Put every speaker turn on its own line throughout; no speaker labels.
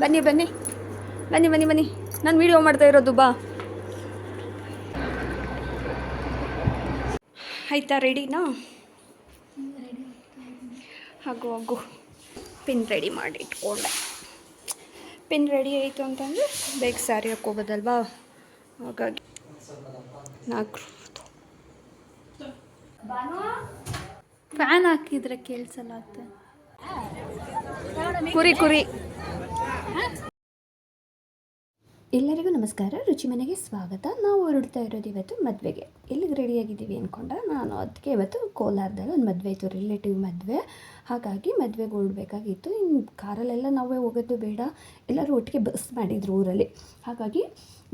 ಬನ್ನಿ ಬನ್ನಿ. ಬನ್ನಿ ಬನ್ನಿ ಬನ್ನಿ. ನಾನು ವಿಡಿಯೋ ಮಾಡ್ತಾ ಇರೋದು ಬಾ. ಆಯ್ತಾ ರೆಡಿನಾ ಹಾಗೂ ಹೋಗು. ಪಿನ್ ರೆಡಿ ಮಾಡಿ ಇಟ್ಕೊಂಡೆ. ಪಿನ್ ರೆಡಿ ಆಯಿತು ಅಂತಂದರೆ ಬೇಗ ಸ್ಯಾರಿ ಹಾಕ್ಕೋಬೋದಲ್ವಾ? ಹಾಗಾಗಿ ನಾಲ್ಕು
ಫ್ಯಾನ್ ಹಾಕಿದರೆ ಕೇಳಿಸಲ್ಲ
ಕುರಿ ಕುರಿ.
ಎಲ್ಲರಿಗೂ ನಮಸ್ಕಾರ. ರುಚಿ ಮನೆಗೆ ಸ್ವಾಗತ. ನಾವು ಹೊರಡ್ತಾ ಇರೋದು ಇವತ್ತು ಮದುವೆಗೆ. ಎಲ್ಲಿಗೆ ರೆಡಿಯಾಗಿದ್ದೀವಿ ಅಂದ್ಕೊಂಡ ನಾನು ಅದಕ್ಕೆ ಇವತ್ತು ಕೋಲಾರದಲ್ಲಿ ಒಂದು ಮದುವೆ ಇತ್ತು ರಿಲೇಟಿವ್ ಮದುವೆ. ಹಾಗಾಗಿ ಮದುವೆಗೆ ಹೊರಡ್ಬೇಕಾಗಿತ್ತು. ಇನ್ನು ಕಾರಲ್ಲೆಲ್ಲ ನಾವೇ ಹೋಗೋದು ಬೇಡ. ಎಲ್ಲರೂ ಒಟ್ಟಿಗೆ ಬಸ್ ಮಾಡಿದ್ರು ಊರಲ್ಲಿ. ಹಾಗಾಗಿ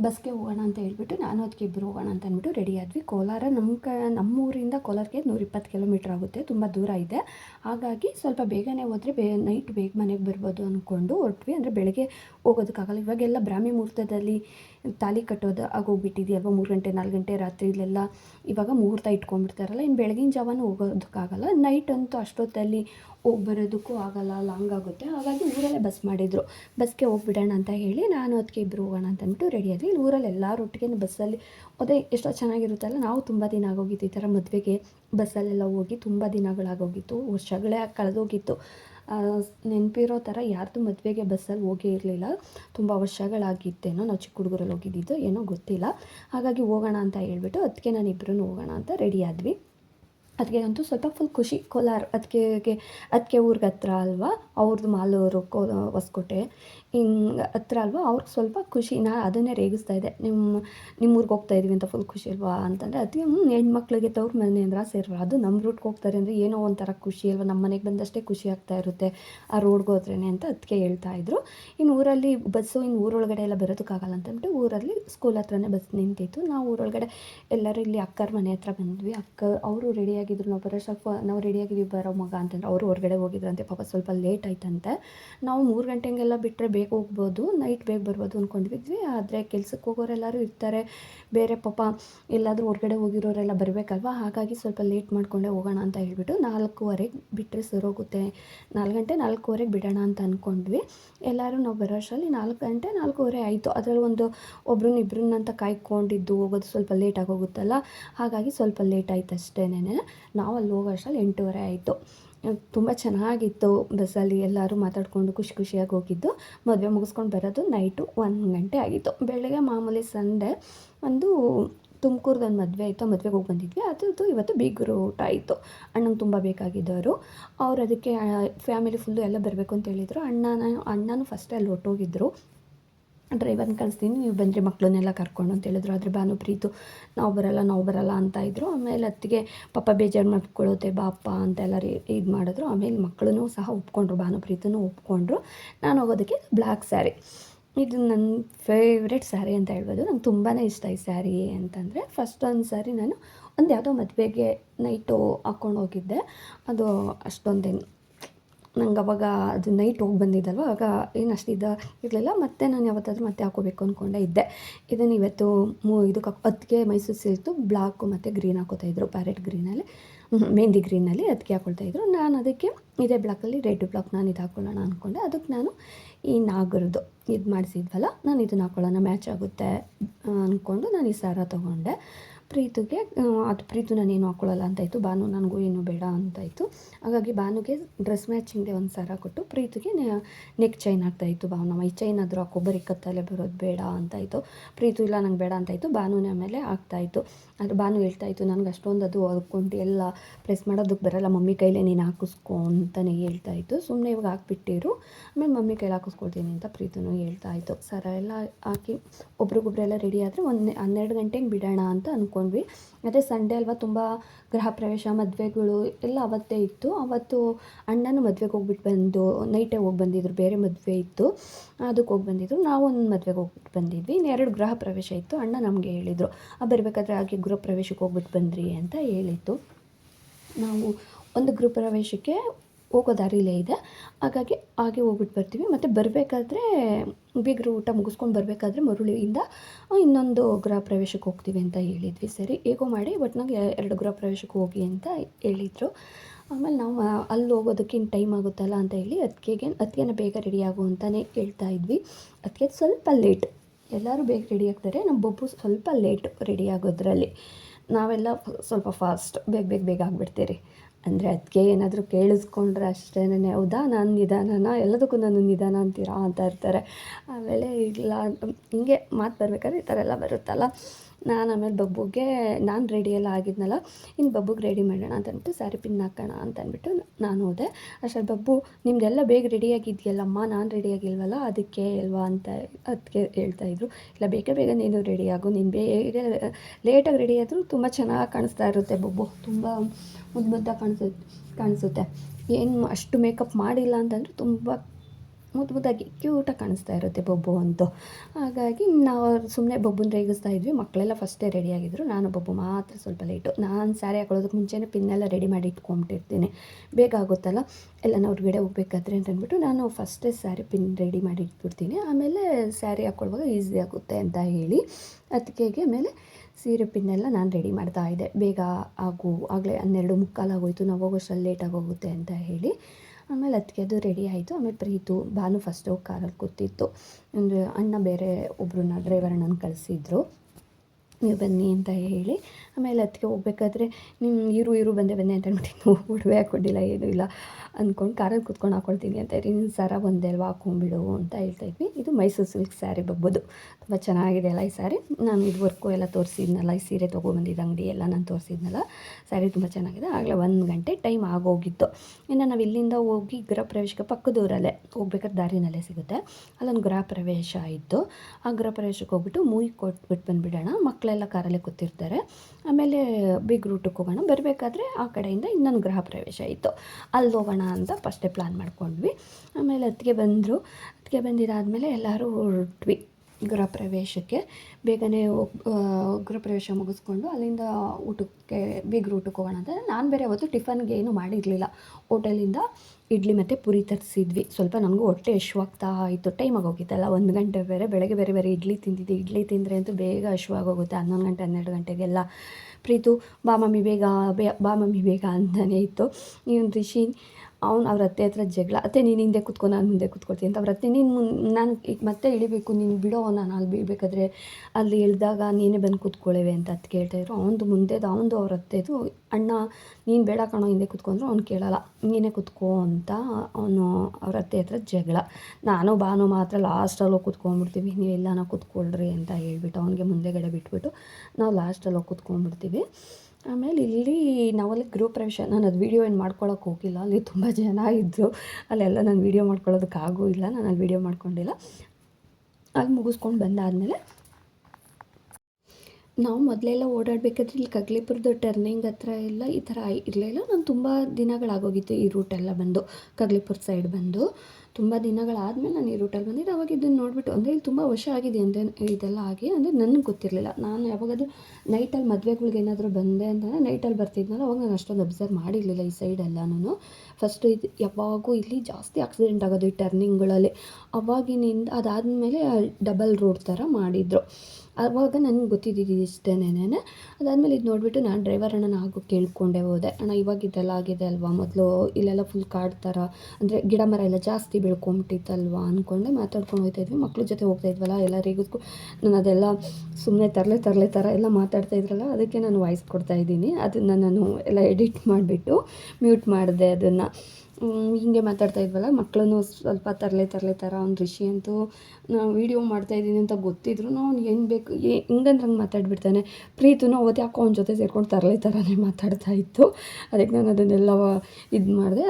ಬಸ್ಗೆ ಹೋಗೋಣ ಅಂತ ಹೇಳ್ಬಿಟ್ಟು ನಾನು ಅದಕ್ಕೆ ಇಬ್ಬರು ಹೋಗೋಣ ಅಂತ ಅಂದ್ಬಿಟ್ಟು ರೆಡಿ ಆದ್ವಿ. ಕೋಲಾರ ನಮ್ಮ ಕ, ನಮ್ಮೂರಿಂದ ಕೋಲಾರಕ್ಕೆ ನೂರಿಪ್ಪತ್ತು ಕಿಲೋಮೀಟ್ರ್ ಆಗುತ್ತೆ. ತುಂಬ ದೂರ ಇದೆ. ಹಾಗಾಗಿ ಸ್ವಲ್ಪ ಬೇಗನೆ ಹೋದರೆ ಬೇ ನೈಟ್ ಬೇಗ ಮನೆಗೆ ಬರ್ಬೋದು ಅಂದ್ಕೊಂಡು ಹೊರಟ್ವಿ. ಅಂದರೆ ಬೆಳಗ್ಗೆ ಹೋಗೋದಕ್ಕಾಗಲ್ಲ. ಇವಾಗೆಲ್ಲ ಬ್ರಾಹ್ಮಿ ಮುಹೂರ್ತದಲ್ಲಿ ತಾಲಿ ಕಟ್ಟೋದು ಆಗೋಗ್ಬಿಟ್ಟಿದೆಯಲ್ವ? ಮೂರು ಗಂಟೆ, ನಾಲ್ಕು ಗಂಟೆ ರಾತ್ರಿಲೆಲ್ಲ ಇವಾಗ ಮುಹೂರ್ತ ಇಟ್ಕೊಂಡ್ಬಿಡ್ತಾರಲ್ಲ. ಇನ್ನು ಬೆಳಗಿನ ಜಾವನೂ ಹೋಗೋದಕ್ಕಾಗಲ್ಲ. ನೈಟ್ ಅಂತೂ ಅಷ್ಟೊತ್ತಲ್ಲಿ ಹೋಗಿ ಬರೋದಕ್ಕೂ ಆಗಲ್ಲ ಲಾಂಗ್ ಆಗುತ್ತೆ. ಹಾಗಾಗಿ ಊರಲ್ಲೇ ಬಸ್ ಮಾಡಿದರು. ಬಸ್ಗೆ ಹೋಗ್ಬಿಡೋಣ ಅಂತ ಹೇಳಿ ನಾನು ಅದಕ್ಕೆ ಇಬ್ಬರು ಹೋಗೋಣ ಅಂತ ಅಂದ್ಬಿಟ್ಟು ರೆಡಿ ಆದ್ವಿ. ಇಲ್ಲಿ ಊರಲ್ಲಿ ಎಲ್ಲರೂ ಒಟ್ಟಿಗೆ ಬಸ್ಸಲ್ಲಿ ಅದೇ ಎಷ್ಟೋ ಚೆನ್ನಾಗಿರುತ್ತಲ್ಲ, ನಾವು ತುಂಬ ದಿನ ಆಗೋಗಿತ್ತು ಈ ಥರ ಮದುವೆಗೆ. ಬಸ್ಸಲ್ಲೆಲ್ಲ ಹೋಗಿ ತುಂಬ ದಿನಗಳಾಗೋಗಿತ್ತು. ವರ್ಷಗಳೇ ಕಳೆದೋಗಿತ್ತು. ನೆನಪಿರೋ ಥರ ಯಾರ್ದು ಮದುವೆಗೆ ಬಸ್ಸಲ್ಲಿ ಹೋಗೇ ಇರಲಿಲ್ಲ. ತುಂಬ ವರ್ಷಗಳಾಗಿತ್ತೇನೋ, ನಾವು ಚಿಕ್ಕ ಹುಡುಗರಲ್ಲಿ ಹೋಗಿದ್ದಿದ್ದು ಏನೋ ಗೊತ್ತಿಲ್ಲ. ಹಾಗಾಗಿ ಹೋಗೋಣ ಅಂತ ಹೇಳ್ಬಿಟ್ಟು ಅದಕ್ಕೆ ನಾನು ಇಬ್ಬರೂ ಹೋಗೋಣ ಅಂತ ರೆಡಿ ಆದ್ವಿ. ಅದಕ್ಕೆ ಅಂತೂ ಸ್ವಲ್ಪ ಫುಲ್ ಖುಷಿ. ಕೋಲಾರ ಅದಕ್ಕೆ ಅದಕ್ಕೆ ಊರಿಗೆ ಹತ್ರ ಅಲ್ವಾ? ಅವ್ರದ್ದು ಮಾಲೂರು ಕೋ, ಹೊಸಕೋಟೆ. ಹಿಂಗೆ ಹತ್ರ ಅಲ್ವಾ? ಅವ್ರಿಗೆ ಸ್ವಲ್ಪ ಖುಷಿ. ನಾ ಅದನ್ನೇ ರೇಗಿಸ್ತಾ ಇದ್ದೆ. ನಿಮ್ಮ ನಿಮ್ಮ ಊರಿಗೆ ಹೋಗ್ತಾ ಇದೀವಿ ಅಂತ ಫುಲ್ ಖುಷಿ ಅಲ್ವಾ ಅಂತಂದರೆ ಹ್ಞೂ ಹೆಣ್ಮಕ್ಳಿಗೆ ತವ್ರ ಮನೆ ಅಂದ್ರೆ ಸೇರುವ ಅದು ನಮ್ಮ ರೂಟ್ಗೆ ಹೋಗ್ತಾರೆ ಅಂದರೆ ಏನೋ ಒಂಥರ ಖುಷಿ ಅಲ್ವಾ? ನಮ್ಮ ಮನೆಗೆ ಬಂದಷ್ಟೇ ಖುಷಿ ಆಗ್ತಾ ಇರುತ್ತೆ ಆ ರೋಡ್ಗೆ ಹೋದ್ರೇ ಅಂತ ಅದಕ್ಕೆ ಹೇಳ್ತಾ ಇದ್ರು. ಇನ್ನು ಊರಲ್ಲಿ ಬಸ್ಸು ಇನ್ನು ಊರೊಳಗಡೆ ಎಲ್ಲ ಬರೋದಕ್ಕಾಗಲ್ಲ ಅಂತಂದ್ಬಿಟ್ಟು ಊರಲ್ಲಿ ಸ್ಕೂಲ್ ಹತ್ರನೇ ಬಸ್ ನಿಂತಿತ್ತು. ನಾವು ಊರೊಳಗಡೆ ಎಲ್ಲರೂ ಇಲ್ಲಿ ಅಕ್ಕರ ಮನೆ ಹತ್ರ ಬಂದ್ವಿ. ಅಕ್ಕ, ಅವರು ರೆಡಿಯಾಗಿದ್ರು ನಾವು ಬರೋ ಸ್ವಲ್ಪ ನಾವು ರೆಡಿಯಾಗಿದ್ವಿ ಬರೋ ಮಗ ಅಂತಂದ್ರೆ ಅವರು ಹೊರಗಡೆ ಹೋಗಿದ್ರಂತೆ. ಪಾಪ ಸ್ವಲ್ಪ ಲೇಟ್ ಆಯ್ತಂತೆ. ನಾವು ಮೂರು ಗಂಟೆಗೆಲ್ಲ ಬಿಟ್ಟರೆ ಬೇಗ ಹೋಗ್ಬೋದು ನೈಟ್ ಬೇಗ ಬರ್ಬೋದು ಅಂದ್ಕೊಂಡಿದ್ವಿ ಆದರೆ ಕೆಲ್ಸಕ್ಕೆ ಹೋಗೋರೆಲ್ಲರೂ ಇರ್ತಾರೆ. ಬೇರೆ ಪಾಪ ಎಲ್ಲಾದರೂ ಹೊರಗಡೆ ಹೋಗಿರೋರೆಲ್ಲ ಬರಬೇಕಲ್ವಾ? ಹಾಗಾಗಿ ಸ್ವಲ್ಪ ಲೇಟ್ ಮಾಡಿಕೊಂಡೇ ಹೋಗೋಣ ಅಂತ ಹೇಳ್ಬಿಟ್ಟು ನಾಲ್ಕೂವರೆಗೆ ಬಿಟ್ಟರೆ ಸರೋಗುತ್ತೆ ನಾಲ್ಕು ಗಂಟೆ ನಾಲ್ಕೂವರೆಗೆ ಬಿಡೋಣ ಅಂತ ಅಂದ್ಕೊಂಡ್ವಿ ಎಲ್ಲರೂ ನಾವು ಬರೋ ಅಷ್ಟರಲ್ಲಿ ನಾಲ್ಕು ಗಂಟೆ ನಾಲ್ಕೂವರೆ ಆಯಿತು. ಅದರಲ್ಲಿ ಒಂದು ಒಬ್ರನ್ನ ಇಬ್ಬರನ್ನ ಅಂತ ಕಾಯ್ಕೊಂಡಿದ್ದು ಹೋಗೋದು ಸ್ವಲ್ಪ ಲೇಟ್ ಆಗೋಗುತ್ತಲ್ಲ? ಹಾಗಾಗಿ ಸ್ವಲ್ಪ ಲೇಟ್ ಆಯ್ತು ಅಷ್ಟೇನೆ ನಾವು ಅಲ್ಲಿ ಹೋಗೋ ಅಷ್ಟರಲ್ಲಿ ಎಂಟೂವರೆ ಆಯಿತು. ತುಂಬ ಚೆನ್ನಾಗಿತ್ತು ಬಸ್ಸಲ್ಲಿ ಎಲ್ಲರೂ ಮಾತಾಡಿಕೊಂಡು ಖುಷಿ ಖುಷಿಯಾಗಿ ಹೋಗಿದ್ದು. ಮದುವೆ ಮುಗಿಸ್ಕೊಂಡು ಬರೋದು ನೈಟು ಒಂದು ಗಂಟೆ ಆಗಿತ್ತು. ಬೆಳಗ್ಗೆ ಮಾಮೂಲಿ ಸಂಡೆ, ಒಂದು ತುಮಕೂರ್ದು ಒಂದು ಮದುವೆ ಆಯಿತು ಮದುವೆಗೆ ಹೋಗಿ ಬಂದಿದ್ವಿ. ಅದ್ರದ್ದು ಇವತ್ತು ಬೀಗರು ಊಟ ಆಯಿತು. ಅಣ್ಣಂಗೆ ತುಂಬ ಬೇಕಾಗಿದ್ದವರು. ಅವ್ರು ಅದಕ್ಕೆ ಫ್ಯಾಮಿಲಿ ಫುಲ್ಲು ಎಲ್ಲ ಬರಬೇಕು ಅಂತ ಹೇಳಿದರು. ಅಣ್ಣನ, ಅಣ್ಣನೂ ಫಸ್ಟೇ ಅಲ್ಲಿ ಹೊಟ್ಟೋಗಿದ್ರು ಡ್ರೈವರ್ನ ಕಳಿಸ್ತೀನಿ, ನೀವು ಬಂದರೆ ಮಕ್ಕಳನ್ನೆಲ್ಲ ಕರ್ಕೊಂಡು ಅಂತ ಹೇಳಿದ್ರು. ಆದರೆ ಭಾನು ಪ್ರೀತು, ನಾವು ಬರಲ್ಲ ನಾವು ಬರಲ್ಲ ಅಂತ ಇದ್ದರು ಆಮೇಲೆ ಅತ್ತಿಗೆ ಪಾಪ ಬೇಜಾರು ಮಾಡ್ಕೊಳ್ಳುತ್ತೆ ಬಾಪ ಅಂತೆಲ್ಲ ಇದು ಮಾಡಿದ್ರು. ಆಮೇಲೆ ಮಕ್ಕಳೂ ಸಹ ಒಪ್ಕೊಂಡ್ರು, ಭಾನು ಪ್ರೀತನೂ ಒಪ್ಕೊಂಡ್ರು. ನಾನು ಹೋಗೋದಕ್ಕೆ ಬ್ಲ್ಯಾಕ್ ಸ್ಯಾರಿ. ಇದು ನನ್ನ ಫೇವ್ರೆಟ್ ಸ್ಯಾರಿ ಅಂತ ಹೇಳ್ಬೋದು. ನಂಗೆ ತುಂಬಾ ಇಷ್ಟ ಈ ಸ್ಯಾರಿ ಅಂತಂದರೆ, ಫಸ್ಟ್ ಒಂದು ಸ್ಯಾರಿ ನಾನು ಒಂದು ಯಾವುದೋ ಮದುವೆಗೆ ನೈಟು ಹಾಕ್ಕೊಂಡು ಹೋಗಿದ್ದೆ. ಅದು ಅಷ್ಟೊಂದೇನು ನಂಗೆ ಅವಾಗ ಅದು ನೈಟ್ ಹೋಗಿ ಬಂದಿದ್ದಲ್ವ, ಆಗ ಏನು ಅಷ್ಟು ಇದು ಇರಲಿಲ್ಲ, ಮತ್ತೆ ನಾನು ಯಾವತ್ತಾದರೂ ಮತ್ತೆ ಹಾಕೋಬೇಕು ಅಂದ್ಕೊಂಡೆ ಇದ್ದೆ. ಇದನ್ನು ಇವತ್ತು ಮೂ ಇದಕ್ಕೆ ಅದಕ್ಕೆ ಮೈಸೂರು ಸಿಲ್ತು ಬ್ಲ್ಯಾಕು ಮತ್ತು ಗ್ರೀನ್ ಹಾಕೋತಾಯಿದ್ರು ಪ್ಯಾರೆಟ್ ಗ್ರೀನಲ್ಲಿ ಮೆಹಂದಿ ಗ್ರೀನಲ್ಲಿ ಅದಕ್ಕೆ ಹಾಕೊಳ್ತಾಯಿದ್ರು ನಾನು ಅದಕ್ಕೆ ಇದೇ ಬ್ಲಾಕಲ್ಲಿ ರೆಡ್ ಬ್ಲಾಕ್ ನಾನು ಇದು ಹಾಕ್ಕೊಳ್ಳೋಣ ಅಂದ್ಕೊಂಡೆ ಅದಕ್ಕೆ ನಾನು ಈ ನಾಗರದ್ದು ಇದು ಮಾಡಿಸಿದ್ವಲ್ಲ, ನಾನು ಇದನ್ನು ಹಾಕೊಳ್ಳೋಣ ಮ್ಯಾಚ್ ಆಗುತ್ತೆ ಅಂದ್ಕೊಂಡು ನಾನು ಈ ಸಾರ ತೊಗೊಂಡೆ. ಪ್ರೀತಿಗೆ ಅದು ಪ್ರೀತು ನಾನೇನು ಹಾಕ್ಕೊಳ್ಳಲ್ಲ ಅಂತಾಯಿತು ಬಾನು ನನಗೂ ಏನು ಬೇಡ ಅಂತಾಯಿತು ಹಾಗಾಗಿ ಬಾನುಗೆ ಡ್ರೆಸ್ ಮ್ಯಾಚಿಂಗ್ದೆ ಒಂದು ಸರ ಕೊಟ್ಟು ಪ್ರೀತಿಗೆ ನೆಕ್ ಚೈನ್ ಹಾಕ್ತಾಯಿತ್ತು ನಮ್ಮ ಈ ಚೈನ್ ಆದರೂ ಹಾಕೋ ಕತ್ತಲೆ ಬರೋದು ಬೇಡ ಅಂತಾಯಿತು ಪ್ರೀತು ಇಲ್ಲ, ನಂಗೆ ಬೇಡ ಅಂತಾಯಿತು ಭಾನುನ ಮೇಲೆ ಆಗ್ತಾಯಿತ್ತು ಆದರೆ ಬಾನು ಹೇಳ್ತಾಯಿತ್ತು ನನಗೆ ಅಷ್ಟೊಂದು ಅದು ಹೊಲ್ಕೊಂಡು ಎಲ್ಲ ಪ್ರೆಸ್ ಮಾಡೋದಕ್ಕೆ ಬರಲ್ಲ, ಮಮ್ಮಿ ಕೈಲೇ ನೀನು ಹಾಕಿಸ್ಕೊ ಅಂತಲೇ ಹೇಳ್ತಾಯಿತ್ತು ಸುಮ್ಮನೆ ಇವಾಗ ಹಾಕ್ಬಿಟ್ಟಿರು. ಆಮೇಲೆ ಮಮ್ಮಿ ಕೈಲಿ ಹಾಕಿಸ್ಕೊಳ್ತೀನಿ ಅಂತ ಪ್ರೀತನೂ ಹೇಳ್ತಾಯಿತ್ತು ಸರ ಎಲ್ಲ ಹಾಕಿ ಒಬ್ರಿಗೊಬ್ರೆಲ್ಲ ರೆಡಿ ಆದರೆ ಒಂದು ಹನ್ನೆರಡು ಗಂಟೆಗೆ ಬಿಡೋಣ ಅಂತ ಅಂದ್ಕೊಂಡ್ವಿ ಅದೇ ಸಂಡೇ ಅಲ್ವಾ ತುಂಬ ಗೃಹ ಪ್ರವೇಶ, ಮದುವೆಗಳು ಎಲ್ಲ ಅವತ್ತೇ ಇತ್ತು. ಅವತ್ತು ಅಣ್ಣನೂ ಮದುವೆಗೆ ಹೋಗ್ಬಿಟ್ಟು ಬಂದು ನೈಟೇ ಹೋಗಿ ಬಂದಿದ್ರು. ಬೇರೆ ಮದುವೆ ಇತ್ತು. ಅದಕ್ಕೆ ಹೋಗಿ ಬಂದಿದ್ರು. ನಾವು ಒಂದು ಮದುವೆಗೆ ಹೋಗ್ಬಿಟ್ಟು ಬಂದಿದ್ವಿ. ಇನ್ನೆರಡು ಗೃಹ ಪ್ರವೇಶ ಇತ್ತು. ಅಣ್ಣ ನಮಗೆ ಹೇಳಿದರು ಬರಬೇಕಾದ್ರೆ ಹಾಗೆ ಗೃಹ ಪ್ರವೇಶಕ್ಕೆ ಹೋಗ್ಬಿಟ್ಟು ಬಂದ್ರಿ ಅಂತ ಹೇಳಿತ್ತು. ನಾವು ಒಂದು ಗೃಹ ಪ್ರವೇಶಕ್ಕೆ ಹೋಗೋ ದಾರಿಲೇ ಇದೆ. ಹಾಗಾಗಿ ಹಾಗೆ ಹೋಗ್ಬಿಟ್ಟು ಬರ್ತೀವಿ. ಮತ್ತು ಬರಬೇಕಾದ್ರೆ ಬೀಗರು ಊಟ ಮುಗಿಸ್ಕೊಂಡು ಬರಬೇಕಾದ್ರೆ ಮರುಳಿಯಿಂದ ಇನ್ನೊಂದು ಗೃಹ ಪ್ರವೇಶಕ್ಕೆ ಹೋಗ್ತೀವಿ ಅಂತ ಹೇಳಿದ್ವಿ. ಸರಿ, ಹೇಗೋ ಮಾಡಿ, ಬಟ್ ನಂಗೆ ಎರಡು ಗೃಹ ಪ್ರವೇಶಕ್ಕೆ ಹೋಗಿ ಅಂತ ಹೇಳಿದರು. ಆಮೇಲೆ ನಾವು ಅಲ್ಲಿ ಹೋಗೋದಕ್ಕೆ ಇನ್ನು ಟೈಮ್ ಆಗುತ್ತಲ್ಲ ಅಂತ ಹೇಳಿ ಅದಕ್ಕೆಗೆ ಅದಕ್ಕೆನ ಬೇಗ ರೆಡಿ ಆಗು ಅಂತಲೇ ಹೇಳ್ತಾ ಇದ್ವಿ. ಅದಕ್ಕೆ ಸ್ವಲ್ಪ ಲೇಟ್, ಎಲ್ಲರೂ ಬೇಗ ರೆಡಿ ಆಗ್ತಾರೆ. ನಮ್ಮ ಬೊಬ್ಬು ಸ್ವಲ್ಪ ಲೇಟ್ ರೆಡಿ ಆಗೋದ್ರಲ್ಲಿ. ನಾವೆಲ್ಲ ಸ್ವಲ್ಪ ಫಾಸ್ಟ್, ಬೇಗ ಬೇಗ ಬೇಗ ಆಗಿಬಿಡ್ತೀರಿ ಅಂದರೆ ಅದಕ್ಕೆ ಏನಾದರೂ ಕೇಳಿಸ್ಕೊಂಡ್ರೆ ಅಷ್ಟೇನೇ ಹೌದಾ? ನಾನು ನಿಧಾನನ? ಎಲ್ಲದಕ್ಕೂ ನಾನು ನಿಧಾನ ಅಂತೀರಾ? ಅಂತ ಇರ್ತಾರೆ. ಆಮೇಲೆ ಇಲ್ಲ, ಹಿಂಗೆ ಮಾತು ಬರ್ಬೇಕಾದ್ರೆ ಈ ಥರ ಎಲ್ಲ ಬರುತ್ತಲ್ಲ. ನಾನು ಆಮೇಲೆ ಬಬ್ಬುಗೆ, ನಾನು ರೆಡಿಯೆಲ್ಲ ಆಗಿದ್ನಲ್ಲ ಇನ್ನು ಬಬ್ಬುಗೆ ರೆಡಿ ಮಾಡೋಣ ಅಂತ ಅಂದ್ಬಿಟ್ಟು ಸ್ಯಾರಿ ಪಿನ್ ಹಾಕೋಣ ಅಂತ ಅಂದ್ಬಿಟ್ಟು ನಾನು ಹೋದೆ. ಅಷ್ಟೇ ಬಬ್ಬು ನಿಮ್ದೆಲ್ಲ ಬೇಗ ರೆಡಿಯಾಗಿದೆಯಲ್ಲಮ್ಮ ನಾನು ರೆಡಿಯಾಗಿಲ್ವಲ್ಲ ಅದಕ್ಕೆ ಅಲ್ವಾ ಅಂತ ಅದಕ್ಕೆ ಹೇಳ್ತಾಯಿದ್ರು ಇಲ್ಲ, ಬೇಗ ಬೇಗ ನೀನು ರೆಡಿ ಆಗು, ನೀನು ಬೇಗ ಲೇಟಾಗಿ ರೆಡಿ ಆದರೂ ತುಂಬ ಚೆನ್ನಾಗಿ ಕಾಣಿಸ್ತಾ ಇರುತ್ತೆ ಬಬ್ಬು, ತುಂಬ ಮುದ್ದು ಮುದ್ದಾಗಿ ಕಾಣಿಸುತ್ತೆ. ಕಾಣಿಸುತ್ತೆ ಏನು ಅಷ್ಟು ಮೇಕಪ್ ಮಾಡಿಲ್ಲ ಅಂತಂದರೆ ತುಂಬ ಮುದ್ದು ಮುದ್ದಾಗಿ ಕ್ಯೂಟಾಗಿ ಕಾಣಿಸ್ತಾ ಇರುತ್ತೆ ಬೊಬ್ಬು ಅಂತೂ. ಹಾಗಾಗಿ ನಾವು ಸುಮ್ಮನೆ ಬೊಬ್ಬುನ ರೇಗಿಸ್ತಾ ಇದ್ವಿ ಮಕ್ಕಳೆಲ್ಲ ಫಸ್ಟೇ ರೆಡಿಯಾಗಿದ್ದರು ನಾನು ಬೊಬ್ಬು ಮಾತ್ರ ಸ್ವಲ್ಪ ಲೇಟು ನಾನು ಸ್ಯಾರಿ ಹಾಕೊಳ್ಳೋದಕ್ಕೆ ಮುಂಚೆನೇ ಪಿನ್ನೆಲ್ಲ ರೆಡಿ ಮಾಡಿ ಇಟ್ಕೊಂಬಿಟ್ಟಿರ್ತೀನಿ. ಬೇಗ ಆಗುತ್ತಲ್ಲ? ಎಲ್ಲ ಹೊರಗಡೆ ಹೋಗ್ಬೇಕಾದ್ರೆ ಅಂತಂದ್ಬಿಟ್ಟು ನಾನು ಫಸ್ಟೇ ಸ್ಯಾರಿ ಪಿನ್ ರೆಡಿ ಮಾಡಿ ಇಟ್ಬಿಡ್ತೀನಿ. ಆಮೇಲೆ ಸ್ಯಾರಿ ಹಾಕ್ಕೊಳ್ಳುವಾಗ ಈಸಿ ಆಗುತ್ತೆ ಅಂತ ಹೇಳಿ ಅದಕ್ಕೆ ಆಮೇಲೆ ಸೀರೆ ಪಿನ್ನೆಲ್ಲ ನಾನು ರೆಡಿ ಮಾಡ್ತಾ ಇದ್ದೆ. ಬೇಗ ಆಗು, ಆಗಲೇ ಹನ್ನೆರಡು ಮುಕ್ಕಾಲು ಆಗೋಯ್ತು. ನಾವು ಹೋಗೋಷ್ಟರಲ್ಲಿ ಲೇಟಾಗಿ ಹೋಗುತ್ತೆ ಅಂತ ಹೇಳಿ. ಆಮೇಲೆ ಅದಕ್ಕೆ ಅದು ರೆಡಿ ಆಯಿತು. ಆಮೇಲೆ ಪ್ರೀತು, ಭಾನು ಫಸ್ಟ್ ಹೋಗಿ ಕಾರಲ್ಲಿ ಕೂತಿತ್ತು. ಅಂದರೆ ಅಣ್ಣ ಬೇರೆ ಒಬ್ಬರನ್ನ ಡ್ರೈವರ್ ಅಣ್ಣನ ಕಳಿಸಿದ್ರು. ನೀವು ಬನ್ನಿ ಅಂತ ಹೇಳಿ. ಆಮೇಲೆ ಅದಕ್ಕೆ ಹೋಗ್ಬೇಕಾದ್ರೆ ನಿಮ್ಮ ಇರು ಇರು, ಬಂದೆ ಬಂದೆ ಅಂತ ಅಂದ್ಬಿಟ್ಟು ನೀವು ಒಡವೆ ಹಾಕ್ಕೊಂಡಿಲ್ಲ ಏನೂ ಇಲ್ಲ. ಅಂದ್ಕೊಂಡು ಕಾರಲ್ಲಿ ಕುತ್ಕೊಂಡು ಹಾಕೊಳ್ತೀನಿ ಅಂತ ಇರಿ ನಿನ್ನ ಸರ ಒಂದೇ ಅಲ್ವಾ ಹಾಕೊಂಬಿಡು ಅಂತ ಹೇಳ್ತಾ ಇದ್ವಿ. ಇದು ಮೈಸೂರು ಸಿಲ್ಕ್ ಸ್ಯಾರಿ ಬಬ್ಬೋದು ತುಂಬ ಚೆನ್ನಾಗಿದೆ ಅಲ್ಲ ಈ ಸ್ಯಾರಿ. ನಾನು ಇದುವರೆಗೂ ಎಲ್ಲ ತೋರಿಸಿದ್ನಲ್ಲ, ಈ ಸೀರೆ ತೊಗೊಬಂದಿದ್ದು ಅಂಗಡಿ ಎಲ್ಲ ನಾನು ತೋರಿಸಿದ್ನಲ್ಲ. ಸ್ಯಾರಿ ತುಂಬ ಚೆನ್ನಾಗಿದೆ. ಆಗಲೇ ಒಂದು ಗಂಟೆ ಟೈಮ್ ಆಗೋಗಿತ್ತು. ಇನ್ನು ನಾವು ಇಲ್ಲಿಂದ ಹೋಗಿ ಗೃಹ ಪ್ರವೇಶಕ್ಕೆ ಪಕ್ಕದೂರಲ್ಲೇ, ಹೋಗ್ಬೇಕಾದ್ರೆ ದಾರಿನಲ್ಲೇ ಸಿಗುತ್ತೆ. ಅಲ್ಲೊಂದು ಗೃಹ ಪ್ರವೇಶ ಇತ್ತು. ಆ ಗೃಹ ಪ್ರವೇಶಕ್ಕೆ ಹೋಗ್ಬಿಟ್ಟು ಮೂವಿ ಕೊಟ್ಬಿಟ್ಟು ಬಂದುಬಿಡೋಣ. ಮಕ್ಕಳೆಲ್ಲ ಕಾರಲ್ಲೇ ಕೂತಿರ್ತಾರೆ. ಆಮೇಲೆ ಬಿಗ್ ರೂಟಕ್ಕೆ ಹೋಗೋಣ. ಬರಬೇಕಾದ್ರೆ ಆ ಕಡೆಯಿಂದ ಇನ್ನೊಂದು ಗೃಹ ಪ್ರವೇಶ ಇತ್ತು. ಅಲ್ಲಿ ಹೋಗೋಣ ಅಂತ ಫಸ್ಟೇ ಪ್ಲ್ಯಾನ್ ಮಾಡ್ಕೊಂಡ್ವಿ. ಆಮೇಲೆ ಅತ್ತಿಗೆ ಬಂದರು. ಅತ್ತಿಗೆ ಬಂದಿದ್ದಾದಮೇಲೆ ಎಲ್ಲರೂ ಹೊರಟ್ವಿ ಗೃಹ ಪ್ರವೇಶಕ್ಕೆ ಬೇಗನೆ ಗೃಹ ಪ್ರವೇಶ ಮುಗಿಸ್ಕೊಂಡು ಅಲ್ಲಿಂದ ಊಟಕ್ಕೆ, ಬೀಗರು ಊಟಕ್ಕೆ ಹೋಗೋಣ ಅಂತ. ನಾನು ಬೇರೆ ಅವತ್ತು ಟಿಫನ್ಗೆ ಏನು ಮಾಡಿರಲಿಲ್ಲ. ಹೋಟೆಲಿಂದ ಇಡ್ಲಿ ಮತ್ತು ಪುರಿ ತರಿಸಿದ್ವಿ. ಸ್ವಲ್ಪ ನನಗೂ ಹೊಟ್ಟೆ ಹಶ್ವಾಗ್ತಾ ಇತ್ತು. ಟೈಮ್ ಆಗೋಗಿತ್ತಲ್ಲ ಒಂದು ಗಂಟೆ ಬೇರೆ ಬೆಳಗ್ಗೆ ಬೇರೆ ಬೇರೆ ಇಡ್ಲಿ ತಿಂದಿದ್ದೆ ಇಡ್ಲಿ ತಿಂದರೆ ಅಂತೂ ಬೇಗ ಹಶ್ವಾಗೋಗುತ್ತೆ ಹನ್ನೊಂದು ಗಂಟೆ, ಹನ್ನೆರಡು ಗಂಟೆಗೆಲ್ಲ. ಪ್ರೀತು, ಬಾ ಮಮ್ಮಿ, ಬೇಗ ಬೇ, ಬಾ ಮಮ್ಮಿ, ಬೇಗ ಅಂತಲೇ ಇತ್ತು. ಇವನು ರಿಷಿ ಅವ್ನು ಅವ್ರ ಅತ್ತೆ ಹತ್ರ ಜಗಳ, ಅತ್ತೆ, ನೀನು ಹಿಂದೆ ಕುತ್ಕೊ, ನಾನು ಮುಂದೆ ಕುತ್ಕೊಳ್ತೀನಿ ಅಂತ ಅವ್ರ ಅತ್ತೆ, ನೀನು ನಾನು ಈಗ ಮತ್ತೆ ಇಳಿಬೇಕು, ನೀನು ಬಿಡೋ, ನಾನು ಅಲ್ಲಿ ಬೀಳ್ಬೇಕಾದ್ರೆ ಅಲ್ಲಿ ಇಳಿದಾಗ ನೀನೇ ಬಂದು ಕೂತ್ಕೊಳ್ಳೇವೆ ಅಂತ ಅದು ಕೇಳ್ತಾಯಿದ್ರು ಅವನದು ಮುಂದೆದು ಅವನದು ಅವ್ರ ಅತ್ತೆದು, ಅಣ್ಣ, ನೀನು ಬೇಡ ಕಣೋ, ಹಿಂದೆ ಕುತ್ಕೊಂಡ್ರು ಅವ್ನು ಕೇಳಲ್ಲ, ನೀನೇ ಕೂತ್ಕೋ ಅಂತ ಅವನು ಅವ್ರ ಅತ್ತೆ ಹತ್ರ ಜಗಳ. ನಾನು ಬಾನು ಮಾತ್ರ ಲಾಸ್ಟಲ್ಲಿ ಹೋಗಿ ಕುತ್ಕೊಂಡ್ಬಿಡ್ತೀವಿ ನೀವೆಲ್ಲ ನಾವು ಕುತ್ಕೊಳ್ಳ್ರಿ ಅಂತ ಹೇಳ್ಬಿಟ್ಟು ಅವನಿಗೆ ಮುಂದೆಗಡೆ ಬಿಟ್ಬಿಟ್ಟು, ನಾವು ಲಾಸ್ಟಲ್ಲಿ ಹೋಗಿ ಕುತ್ಕೊಂಡ್ಬಿಡ್ತೀವಿ. ಆಮೇಲೆ ಇಲ್ಲಿ ನಾವಲ್ಲಿ ಗೃಹ ಪ್ರವೇಶ, ನಾನು ಅದು ವೀಡಿಯೋ ಏನು ಮಾಡ್ಕೊಳಕ್ಕೆ ಹೋಗಿಲ್ಲ. ಅಲ್ಲಿ ತುಂಬ ಜನ ಇದ್ದರು ಅಲ್ಲೆಲ್ಲ ನಾನು ವೀಡಿಯೋ ಮಾಡ್ಕೊಳ್ಳೋದಕ್ಕಾಗೂ ಇಲ್ಲ. ನಾನು ಅಲ್ಲಿ ವೀಡಿಯೋ ಮಾಡ್ಕೊಂಡಿಲ್ಲ. ಅಲ್ಲಿ ಮುಗಿಸ್ಕೊಂಡು ಬಂದಾದಮೇಲೆ ನಾವು ಮೊದಲೆಲ್ಲ ಓಡಾಡಬೇಕಾದ್ರೆ ಇಲ್ಲಿ ಕಗ್ಲಿಪುರದ ಟರ್ನಿಂಗ್ ಹತ್ರ ಎಲ್ಲ ಈ ಥರ ಇರಲಿಲ್ಲ ನಾನು ತುಂಬ ದಿನಗಳಾಗೋಗಿತ್ತು ಈ ರೂಟೆಲ್ಲ ಬಂದು, ಕಗ್ಲಿಪುರ ಸೈಡ್ ಬಂದು. ತುಂಬ ದಿನಗಳಾದಮೇಲೆ ನಾನು ಈ ರೂಟಲ್ಲಿ ಬಂದಿದ್ದು. ಅವಾಗ ಇದನ್ನು ನೋಡಿಬಿಟ್ಟು, ಅಂದರೆ ಇಲ್ಲಿ ತುಂಬ ವರ್ಷ ಆಗಿದೆ ಅಂದರೆ ಇದೆಲ್ಲ ಆಗಿ, ಅಂದರೆ ನನಗೆ ಗೊತ್ತಿರಲಿಲ್ಲ. ನಾನು ಯಾವಾಗಾದರೂ ನೈಟಲ್ಲಿ ಮದುವೆಗಳ್ಗೆ ಏನಾದರೂ ಬಂದೆ ಅಂತಂದರೆ ನೈಟಲ್ಲಿ ಬರ್ತಿದ್ನಲ್ಲ, ಅವಾಗ ನಾನು ಅಷ್ಟೊಂದು ಅಬ್ಸರ್ವ್ ಮಾಡಿರಲಿಲ್ಲ ಈ ಸೈಡ್ ಎಲ್ಲನೂ ಫಸ್ಟು ಇದು ಯಾವಾಗೂ ಇಲ್ಲಿ ಜಾಸ್ತಿ ಆಕ್ಸಿಡೆಂಟ್ ಆಗೋದು ಈ ಟರ್ನಿಂಗ್ಗಳಲ್ಲಿ ಅವಾಗಿನಿಂದ ಅದಾದಮೇಲೆ ಡಬಲ್ ರೋಡ್ ಥರ ಮಾಡಿದರು. ಆವಾಗ ನನಗೆ ಗೊತ್ತಿದ್ದಿದ್ದು ಇಷ್ಟೇನೇನೆ ಅದಾದಮೇಲೆ ಇದು ನೋಡಿಬಿಟ್ಟು ನಾನು ಡ್ರೈವರ್ ಅಣ್ಣನ ಹಾಗೂ ಕೇಳ್ಕೊಂಡೆ ಹೋದೆ. ಅಣ್ಣ, ಇವಾಗ ಇದೆಲ್ಲ ಆಗಿದೆ ಅಲ್ವಾ? ಮೊದಲು ಇಲ್ಲೆಲ್ಲ ಫುಲ್ ಕಾಡು ಥರ ಅಂದರೆ ಗಿಡ ಮರ ಎಲ್ಲ ಜಾಸ್ತಿ ಬೆಳ್ಕೊಂಬಿಟ್ಟಿತ್ತಲ್ವಾ? ಅಂದ್ಕೊಂಡೆ ಮಾತಾಡ್ಕೊಂಡು ಹೋಗ್ತಾ ಇದ್ವಿ. ಮಕ್ಳ ಜೊತೆ ಹೋಗ್ತಾ ಇದ್ವಲ್ಲ, ಎಲ್ಲರಿಗೂ ನಾನು ಅದೆಲ್ಲ ಸುಮ್ಮನೆ ತರಲೆ ತರಲೆ ಥರ ಎಲ್ಲ ಮಾತಾಡ್ತಾ ಇದ್ರಲ್ಲ, ಅದಕ್ಕೆ ನಾನು ವಾಯ್ಸ್ ಕೊಡ್ತಾ ಇದ್ದೀನಿ. ಅದನ್ನು ನಾನು ಎಲ್ಲ ಎಡಿಟ್ ಮಾಡಿಬಿಟ್ಟು ಮ್ಯೂಟ್ ಮಾಡಿದೆ ಅದನ್ನು. ಹೀಗೆ ಮಾತಾಡ್ತಾ ಇದ್ವಲ್ಲ ಮಕ್ಕಳನ್ನು ಸ್ವಲ್ಪ ತರಲೆ ತರಲೆ ಥರ ಅವ್ನು ರಿಷಿ ಅಂತೂ ವೀಡಿಯೋ ಮಾಡ್ತಾಯಿದ್ದೀನಿ ಅಂತ ಗೊತ್ತಿದ್ರು ಅವ್ನು ಏನು ಬೇಕು, ಏ, ಹಿಂಗಂದ್ರೆ ಹಂಗೆ ಮಾತಾಡ್ಬಿಡ್ತಾನೆ. ಪ್ರೀತಿನೂ ಅವತ್ತು ಯಾಕೋ ಅವ್ನ ಜೊತೆ ಸೇರ್ಕೊಂಡು ತರಲೆ ಥರನೇ ಮಾತಾಡ್ತಾ ಇತ್ತು. ಅದಕ್ಕೆ ನಾನು ಅದನ್ನೆಲ್ಲ ಇದು ಮಾಡಿದೆ.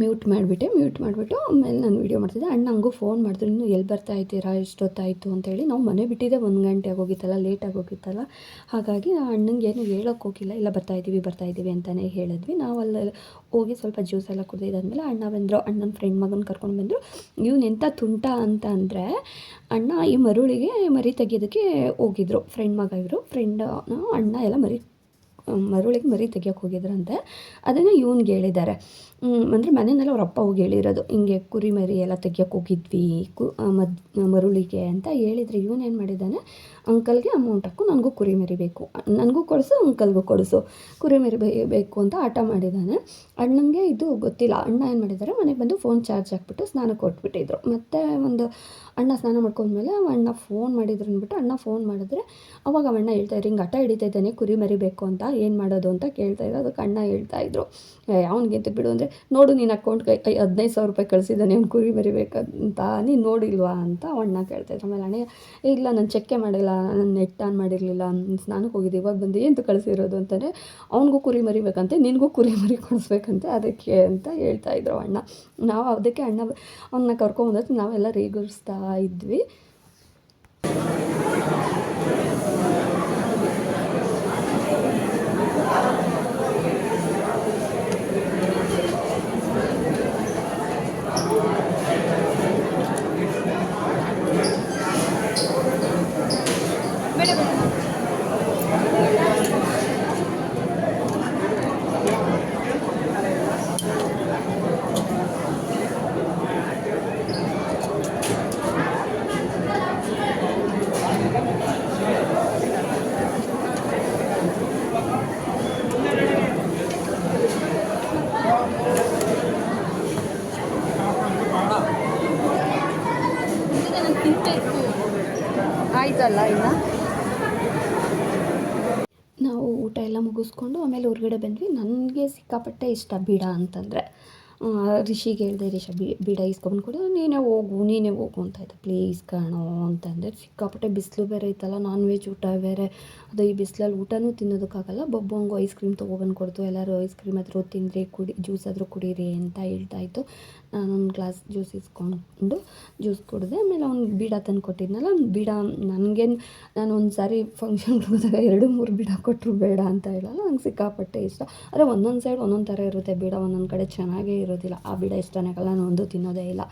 ಮ್ಯೂಟ್ ಮಾಡಿಬಿಟ್ಟೆ, ಮ್ಯೂಟ್ ಮಾಡಿಬಿಟ್ಟು ಆಮೇಲೆ ನಾನು ವೀಡಿಯೋ ಮಾಡ್ತಿದ್ದೆ. ಅಣ್ಣ ಹಂಗೂ ಫೋನ್ ಮಾಡಿದ್ರು, ಇನ್ನೂ ಎಲ್ಲಿ ಬರ್ತಾ ಇದ್ದೀರಾ? ಎಷ್ಟೊತ್ತಾಯಿತು ಅಂತೇಳಿ ನಾವು ಮನೆ ಬಿಟ್ಟಿದ್ದೆ ಒಂದು ಗಂಟೆ ಆಗೋಗಿತ್ತಲ್ಲ ಲೇಟ್ ಆಗೋಗಿತ್ತಲ್ಲ. ಹಾಗಾಗಿ ಅಣ್ಣಂಗೆ ಏನು ಹೇಳೋಕ್ಕೆ ಹೋಗಿಲ್ಲ. ಇಲ್ಲ, ಬರ್ತಾ ಇದ್ದೀವಿ ಬರ್ತಾ ಇದ್ದೀವಿ ಅಂತಲೇ ಹೇಳಿದ್ವಿ. ನಾವು ಅಲ್ಲಿ ಹೋಗಿ ಸ್ವಲ್ಪ ಜ್ಯೂಸ್ ಎಲ್ಲ ಕುಡಿದಾದ್ಮೇಲೆ ಅಣ್ಣ ಬಂದರು. ಅಣ್ಣನ ಫ್ರೆಂಡ್ ಮಗನ ಕರ್ಕೊಂಡು ಬಂದರು. ನೀವು ಎಂಥ ತುಂಟ ಅಂತ ಅಂದರೆ, ಅಣ್ಣ ಈ ಮರುಳಿಗೆ ಮರಿ ತೆಗಿಯೋದಕ್ಕೆ ಹೋಗಿದ್ರು. ಫ್ರೆಂಡ್ ಮಗ ಇವರು. ಫ್ರೆಂಡ್ ಅಣ್ಣ ಎಲ್ಲ ಮರಿ ಮರುಳಿಗೆ ಮರಿ ತೆಗಿಯೋಕೆ ಹೋಗಿದ್ರಂತೆ. ಅದನ್ನು ಇವ್ನಿಗೆ ಹೇಳಿದ್ದಾರೆ. ಅಂದರೆ ಮನೆಯಲ್ಲಿ ಅವ್ರ ಅಪ್ಪ ಹೋಗಿ ಹೇಳಿರೋದು, ಹಿಂಗೆ ಕುರಿ ಮರಿ ಎಲ್ಲ ತೆಗಿಯೋಕೆ ಹೋಗಿದ್ವಿ, ಕು ಮದ್, ಮರುಳಿಗೆ ಅಂತ ಹೇಳಿದ್ರೆ ಏನು ಮಾಡಿದ್ದಾನೆ, ಅಂಕಲ್ಗೆ ಅಮೌಂಟ್ ಹಾಕು ನನಗೂ ಕುರಿ ಮರಿ ಬೇಕು. ನನಗೂ ಕೊಡಿಸು, ಅಂಕಲ್ಗೂ ಕೊಡಿಸು. ಕುರಿ ಮರಿ ಬೇಕು ಅಂತ ಆಟ ಮಾಡಿದ್ದಾನೆ. ಅಣ್ಣನಿಗೆ ಇದು ಗೊತ್ತಿಲ್ಲ. ಅಣ್ಣ ಏನು ಮಾಡಿದ್ದಾರೆ, ಮನೆಗೆ ಬಂದು ಫೋನ್ ಚಾರ್ಜ್ ಹಾಕ್ಬಿಟ್ಟು ಸ್ನಾನ ಕೊಟ್ಬಿಟ್ಟಿದ್ರು. ಮತ್ತು ಒಂದು ಅಣ್ಣ ಸ್ನಾನ ಮಾಡ್ಕೊಂಡ್ಮೇಲೆ ಅಣ್ಣ ಫೋನ್ ಮಾಡಿದ್ರು ಅಂದ್ಬಿಟ್ಟು ಅಣ್ಣ ಫೋನ್ ಮಾಡಿದ್ರೆ, ಅವಾಗ ಅಣ್ಣ ಹೇಳ್ತಾ ಇದ್ರು, ಹಿಂಗೆ ಆಟ ಹಿಡಿತಾ ಇದ್ದಾನೆ, ಕುರಿ ಮರಿಬೇಕು ಅಂತ. ಏನು ಮಾಡೋದು ಅಂತ ಕೇಳ್ತಾ ಇದ್ದ. ಅದಕ್ಕೆ ಅಣ್ಣ ಹೇಳ್ತಾ ಇದ್ರು. ಅವ್ನಿಗೆ ಅಂತ ಬಿಡು ಅಂದರೆ, ನೋಡು, ನೀನು ಅಕೌಂಟ್ಗೆ ಹದಿನೈದು ಸಾವಿರ ರೂಪಾಯಿ ಕಳಿಸಿದ್ದಾನೆ, ಅವ್ನು ಕುರಿ ಬರಿಬೇಕಂತ ನೀನು ನೋಡಿಲ್ವಾ? ಅಂತ ಅಣ್ಣ ಕೇಳ್ತಾ ಇದ್ರು. ಆಮೇಲೆ ಅಣ್ಣ ಇಲ್ಲ, ನಾನು ಚೆಕ್ಕೆ ಮಾಡಿಲ್ಲ, ನಾನು ನೆಟ್ ಆನ್ ಮಾಡಿರಲಿಲ್ಲ ಸ್ನಾನಕ್ಕೆ ಹೋಗಿದ್ದೆ, ಇವಾಗ ಬಂದು ಎಂತ ಕಳಿಸಿರೋದು? ಅಂತಂದರೆ ಅವ್ನಿಗೂ ಕುರಿ ಮರಿಬೇಕಂತೆ, ನಿನಗೂ ಕುರಿ ಮರಿ ಕೊಡಿಸ್ಬೇಕಂತೆ, ಅದಕ್ಕೆ, ಅಂತ ಹೇಳ್ತಾ ಇದ್ರು ಅಣ್ಣ. ನಾವು ಅದಕ್ಕೆ ಅಣ್ಣ ಅವನ್ನ ಕರ್ಕೊಂಬಂದ್ರೆ ನಾವೆಲ್ಲ ರೇಗಿಸ್ತಾ ಇದ್ವಿ ಆಯ್ತಲ್ಲ ಇನ್ನು ನಾವು ಊಟ ಎಲ್ಲ ಮುಗಿಸ್ಕೊಂಡು ಆಮೇಲೆ ಹೊರಗಡೆ ಬಂದ್ವಿ. ನನಗೆ ಸಿಕ್ಕಾಪಟ್ಟೆ ಇಷ್ಟ ಬಿಡ ಅಂತಂದರೆ. ರಿಷಿಗೆ ಹೇಳಿದೆ, ರಿಷ ಬೀಡ ಇಸ್ಕೊಂಬಂದು ಕೊಡು, ನೀನೇ ಹೋಗು ನೀನೇ ಹೋಗು ಅಂತ ಇದ್ದ ಪ್ಲೀಸ್ ಕಾಣೋ ಅಂತಂದೆ ಸಿಕ್ಕಾಪಟ್ಟೆ ಬಿಸಿಲು ಬೇರೆ ಇತ್ತಲ್ಲ ನಾನ್ ವೆಜ್ ಊಟ ಬೇರೆ. ಅದು ಈ ಬಿಸಿಲಲ್ಲಿ ಊಟನೂ ತಿನ್ನೋದಕ್ಕಾಗಲ್ಲ. ಬೊಬ್ಬಂಗು ಐಸ್ ಕ್ರೀಮ್ ತೊಗೊಬಂದು ಕೊಡ್ತು ಎಲ್ಲರೂ ಐಸ್ ಕ್ರೀಮ್ ಆದರೂ ತಿಂದರೆ, ಕುಡಿ ಜ್ಯೂಸ್ ಆದರೂ ಕುಡೀರಿ ಅಂತ ಹೇಳ್ತಾಯಿತ್ತು ನಾನೊಂದು ಗ್ಲಾಸ್ ಜ್ಯೂಸ್ ಇಸ್ಕೊಂಡು ಜ್ಯೂಸ್ ಕುಡಿದೆ, ಆಮೇಲೆ ಅವ್ನು ಬೀಡ ತಂದು ಕೊಟ್ಟಿದ್ನಲ್ಲ ಬೀಡ ನನಗೇನು ನಾನು ಒಂದು ಸಾರಿ ಫಂಕ್ಷನ್ ಹೋದಾಗ ಎರಡು, ಮೂರು ಬೀಡ ಕೊಟ್ಟರು ಬೇಡ ಅಂತ ಹೇಳಲ್ಲ, ನಂಗೆ ಸಿಕ್ಕಾಪಟ್ಟೆ ಇಷ್ಟ. ಆದರೆ ಒಂದೊಂದು ಸೈಡ್ ಒಂದೊಂದು ಥರ ಇರುತ್ತೆ, ಬೀಡ ಒಂದೊಂದು ಕಡೆ ಚೆನ್ನಾಗೇ ಇರೋದಿಲ್ಲ. ಆ ಬಿಡ ಇಷ್ಟನೇ ಆಗಲ್ಲ ನಾನು ಒಂದು ತಿನ್ನೋದೇ ಇಲ್ಲ.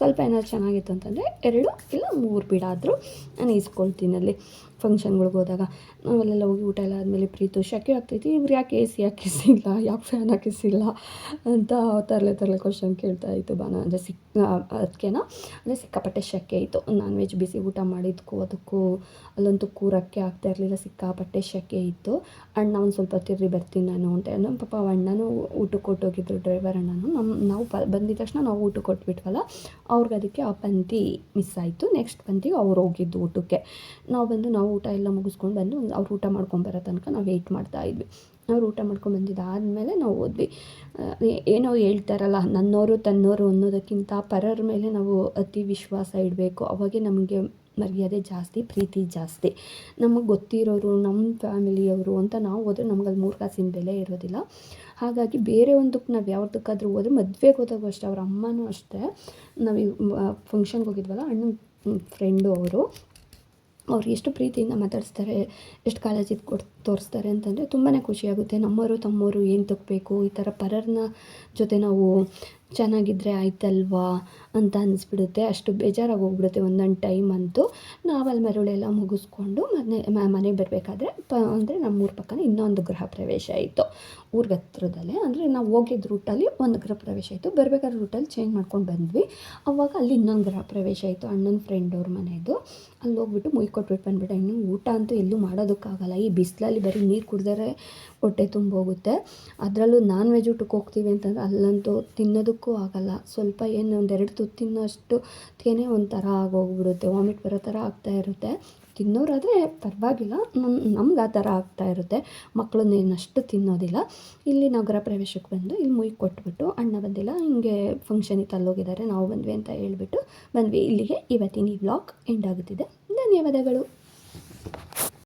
ಸ್ವಲ್ಪ ಏನಾದ್ರು ಚೆನ್ನಾಗಿತ್ತು ಅಂತಂದರೆ ಎರಡು ಇಲ್ಲ ಮೂರು ಬೀಡಾದರೂ ನಾನು ಈಸ್ಕೊಳ್ತೀನಿ ಅಲ್ಲಿ ಫಂಕ್ಷನ್ಗಳಿಗೆ ಹೋದಾಗ. ನಾವಲ್ಲೆಲ್ಲ ಹೋಗಿ ಊಟ ಎಲ್ಲ ಆದಮೇಲೆ ಪ್ರೀತು ಶಕ್ಯ ಆಗ್ತೈತಿ? ಇವ್ರು ಯಾಕೆ ಎ ಸಿ ಹಾಕಿಸಿಲ್ಲ ಯಾಕೆ ಫ್ಯಾನ್ ಹಾಕಿಸಿಲ್ಲ? ಅಂತ ತರಲೆ ತರಲೆ ಕ್ವಶನ್ ಕೇಳ್ತಾ ಇತ್ತು ಬಾನ ಅಂದರೆ ಸಿಕ್ ಅದಕ್ಕೇನ ಅಂದರೆ ಸಿಕ್ಕಾಪಟ್ಟೆ ಶೆಕೆ ಇತ್ತು. ನಾನ್ ವೆಜ್ ಬಿಸಿ ಊಟ ಮಾಡಿದ್ದಕ್ಕೂ ಅದಕ್ಕೂ ಅಲ್ಲಂತೂ ಕೂರಕ್ಕೆ ಆಗ್ತಾ ಇರಲಿಲ್ಲ, ಸಿಕ್ಕಾಪಟ್ಟೆ ಶೆಕೆ ಇತ್ತು. ಅಣ್ಣ ಒಂದು ಸ್ವಲ್ಪ ತಿರ್ರಿ ಬರ್ತೀನಿ ನಾನು ಅಂತ. ನಮ್ಮ ಪಾಪ ಅಣ್ಣನೂ ಊಟಕ್ಕೆ ಕೊಟ್ಟೋಗಿದ್ರು ಡ್ರೈವರ್ ಅಣ್ಣನೂ. ನಮ್ಮ ನಾವು ಬಂದಿದ ತಕ್ಷಣ ನಾವು ಊಟಕ್ಕೆ ಕೊಟ್ಬಿಟ್ವಲ್ಲ? ಅವ್ರಿಗೆ ಅದಕ್ಕೆ ಆ ಪಂಕ್ತಿ ಮಿಸ್ ಆಯಿತು. ನೆಕ್ಸ್ಟ್ ಪಂಕ್ತಿಗೆ ಅವ್ರು ಹೋಗಿದ್ದು ಊಟಕ್ಕೆ. ನಾವು ಬಂದು, ನಾವು ಊಟ ಎಲ್ಲ ಮುಗಿಸ್ಕೊಂಡು ಬಂದು ಅವ್ರು ಊಟ ಮಾಡ್ಕೊಂಬರೋ ತನಕ ನಾವು ವೆಯ್ಟ್ ಮಾಡ್ತಾ ಇದ್ವಿ. ಅವ್ರು ಊಟ ಮಾಡ್ಕೊಂಡು ಬಂದಿದ್ದಾದಮೇಲೆ ನಾವು ಹೋದ್ವಿ. ಏನೋ ಹೇಳ್ತಾರಲ್ಲ, ನನ್ನೋರು ತನ್ನೋರು ಅನ್ನೋದಕ್ಕಿಂತ ಪರರ ಮೇಲೆ ನಾವು ಅತಿ ವಿಶ್ವಾಸ ಇಡಬೇಕು. ಅವಾಗೆ ನಮಗೆ ಮರ್ಯಾದೆ ಜಾಸ್ತಿ, ಪ್ರೀತಿ ಜಾಸ್ತಿ. ನಮಗೆ ಗೊತ್ತಿರೋರು ನಮ್ಮ ಫ್ಯಾಮಿಲಿಯವರು ಅಂತ ನಾವು ಹೋದ್ರೆ ನಮ್ಗೆ ಅಲ್ಲಿ ಮೂರು ಕಾಸಿನ ಬೆಲೆ ಇರೋದಿಲ್ಲ. ಹಾಗಾಗಿ ಬೇರೆ ಒಂದಕ್ಕೆ ನಾವು ಯಾವ್ದಕ್ಕಾದ್ರೂ ಹೋದ್ರೆ ಮದುವೆಗೆ ಹೋದಾಗೂ ಅಷ್ಟೇ, ಅವ್ರ ಅಮ್ಮನೂ ಅಷ್ಟೇ. ನಾವು ಫಂಕ್ಷನ್ಗೆ ಹೋಗಿದ್ವಲ್ಲ, ಅಣ್ಣನ ಫ್ರೆಂಡು ಅವರು. ಅವ್ರು ಎಷ್ಟು ಪ್ರೀತಿಯಿಂದ ಮಾತಾಡಿಸ್ತಾರೆ, ಎಷ್ಟು ಕಾಳಜಿ ಕೊಟ್ಟು ತೋರಿಸ್ತಾರೆ ಅಂತಂದರೆ ತುಂಬಾ ಖುಷಿಯಾಗುತ್ತೆ. ನಮ್ಮವರು ತಮ್ಮವರು ಏನು ತಗೋಬೇಕು ಈ ಥರ ಪರರ್ನ ಜೊತೆ ನಾವು ಚೆನ್ನಾಗಿದ್ದರೆ ಆಯ್ತಲ್ವಾ ಅಂತ ಅನಿಸ್ಬಿಡುತ್ತೆ. ಅಷ್ಟು ಬೇಜಾರಾಗಿ ಹೋಗ್ಬಿಡುತ್ತೆ ಒಂದೊಂದು ಟೈಮ್ ಅಂತೂ. ನಾವಲ್ಲಿ ಮರಳೆಲ್ಲ ಮುಗಿಸ್ಕೊಂಡು ಮನೆ ಮನೆಗೆ ಬರಬೇಕಾದ್ರೆ ಪ, ಅಂದರೆ ನಮ್ಮೂರ ಪಕ್ಕನ ಇನ್ನೊಂದು ಗೃಹ ಪ್ರವೇಶ ಆಯಿತು ಊರಿಗೆ ಹತ್ರದಲ್ಲೇ. ಅಂದರೆ ನಾವು ಹೋಗಿದ್ದ ರೂಟಲ್ಲಿ ಒಂದು ಗೃಹ ಪ್ರವೇಶ ಆಯಿತು ಬರಬೇಕಾದ್ರೆ ರೂಟಲ್ಲಿ ಚೇಂಜ್ ಮಾಡ್ಕೊಂಡು ಬಂದ್ವಿ. ಅವಾಗ ಅಲ್ಲಿ ಇನ್ನೊಂದು ಗೃಹ ಪ್ರವೇಶ ಆಯಿತು ಅಣ್ಣನ ಫ್ರೆಂಡ್ ಅವ್ರ ಮನೆಯದು ಅಲ್ಲಿ ಹೋಗ್ಬಿಟ್ಟು ಮುಯ್ ಕೊಟ್ಬಿಟ್ಟು ಬಂದ್ಬಿಟ್ಟೆ. ಇನ್ನು ಊಟ ಅಂತೂ ಎಲ್ಲೂ ಮಾಡೋದಕ್ಕಾಗಲ್ಲ. ಈ ಬಿಸಿಲಲ್ಲಿ ಬರೀ ನೀರು ಕುಡಿದರೆ ಹೊಟ್ಟೆ ತುಂಬೋಗುತ್ತೆ ಅದರಲ್ಲೂ ನಾನ್ ವೆಜ್ ಊಟಕ್ಕೆ ಹೋಗ್ತೀವಿ ಅಂತಂದ್ರೆ ಅಲ್ಲಂತೂ ತಿನ್ನೋದಕ್ಕೂ ಆಗಲ್ಲ. ಸ್ವಲ್ಪ ಏನು ಒಂದೆರಡು ತುತ್ತು ತಿನ್ನೋಷ್ಟು ತೇನೆ ಒಂಥರ ಆಗೋಗ್ಬಿಡುತ್ತೆ. ವಾಮಿಟ್ ಬರೋ ಥರ ಆಗ್ತಾ ಇರುತ್ತೆ. ತಿನ್ನೋರಾದರೆ ಪರವಾಗಿಲ್ಲ. ನಮ್ಮ ನಮ್ಗೆ ಆ ಥರ ಆಗ್ತಾ ಇರುತ್ತೆ. ಮಕ್ಕಳನ್ನೇನಷ್ಟು ತಿನ್ನೋದಿಲ್ಲ. ಇಲ್ಲಿ ನಾವು ಗೃಹ ಪ್ರವೇಶಕ್ಕೆ ಬಂದು ಇಲ್ಲಿ ಮುಯ್ ಕೊಟ್ಬಿಟ್ಟು ಅಣ್ಣ ಬಂದಿಲ್ಲ, ಹಿಂಗೆ ಫಂಕ್ಷನ್ ಇತ್ತು ಅಲ್ಲೋಗಿದ್ದಾರೆ ನಾವು ಬಂದ್ವಿ ಅಂತ ಹೇಳ್ಬಿಟ್ಟು ಬಂದ್ವಿ. ಇಲ್ಲಿಗೆ ಇವತ್ತಿನ ಈ ವ್ಲಾಗ್ ಎಂಡ್ ಆಗುತ್ತಿದೆ. ಧನ್ಯವಾದಗಳು.